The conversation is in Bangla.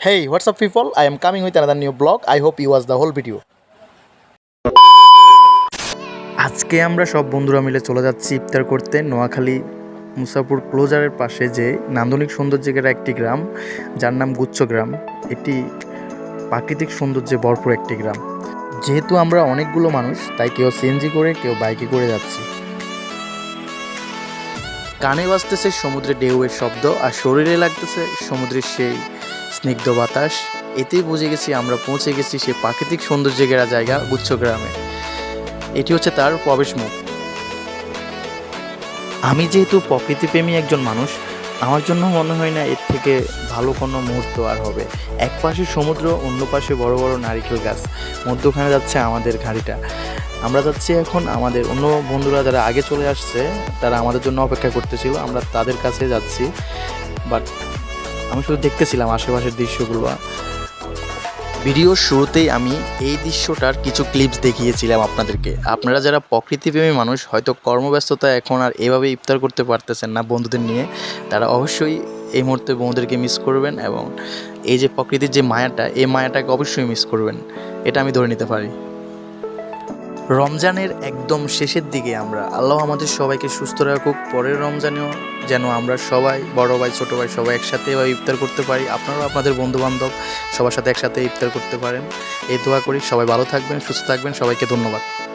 Hey, what's up, people? I am coming with another new blog. I hope you watch the whole. আজকে আমরা সব বন্ধুরা মিলে চলে যাচ্ছি ইফতার করতে নোয়াখালী মুসাপুর ক্লোজারের পাশে যে নান্দনিক সৌন্দর্যের একটি গ্রাম যার নাম গুচ্ছ গ্রাম এটি প্রাকৃতিক সৌন্দর্যে ভরপুর একটি গ্রাম যেহেতু আমরা অনেকগুলো মানুষ তাই কেউ সিএনজি করে কেউ বাইকে করে যাচ্ছি কানে বাজতেছে সমুদ্রের ঢেউয়ের শব্দ আর শরীরে লাগতেছে সমুদ্রের সেই স্নিগ্ধ বাতাস। এতেই বুঝে গেছি আমরা পৌঁছে গেছি সেই প্রাকৃতিক সৌন্দর্যে ঘেরা জায়গা গুচ্ছ গ্রামে। এটি হচ্ছে তার প্রবেশ মুখ। আমি যেহেতু প্রকৃতিপ্রেমী একজন মানুষ, আমার জন্য মনে হয় না এর থেকে ভালো কোনো মুহূর্ত আর হবে। এক পাশে সমুদ্র, অন্য পাশে বড় বড় নারিকেল গাছ, মধ্যখানে যাচ্ছে আমাদের গাড়িটা আমরা যাচ্ছি এখন আমাদের অন্য বন্ধুরা যারা আগে চলে আসছে, তারা আমাদের জন্য অপেক্ষা করতেছিল, আমরা তাদের কাছে যাচ্ছি। বাট আমি শুধু দেখতেছিলাম আশেপাশের দৃশ্যগুলো। ভিডিওর শুরুতেই আমি এই দৃশ্যটার কিছু ক্লিপস দেখিয়েছিলাম আপনাদেরকে। আপনারা যারা প্রকৃতিপ্রেমী মানুষ, হয়তো কর্মব্যস্ততা এখন আর এভাবে ইফতার করতে পারতেছেন না বন্ধুদের নিয়ে, তারা অবশ্যই এই মুহূর্তে বন্ধুদেরকে মিস করবেন এবং এই যে প্রকৃতির যে মায়াটা, এই মায়াটাকে অবশ্যই মিস করবেন। এটা আমি ধরে নিতে পারি। রমজানের একদম শেষের দিকে আমরা। আল্লাহ আমাদের সবাইকে সুস্থ রাখুক, পরের রমজানেও যেন আমরা সবাই, বড় ভাই, ছোটো ভাই সবাই একসাথে এভাবে ইফতার করতে পারি। আপনারাও আপনাদের বন্ধুবান্ধব সবার সাথে একসাথে ইফতার করতে পারেন। এই দোয়া করি, সবাই ভালো থাকবেন, সুস্থ থাকবেন, সবাইকে ধন্যবাদ।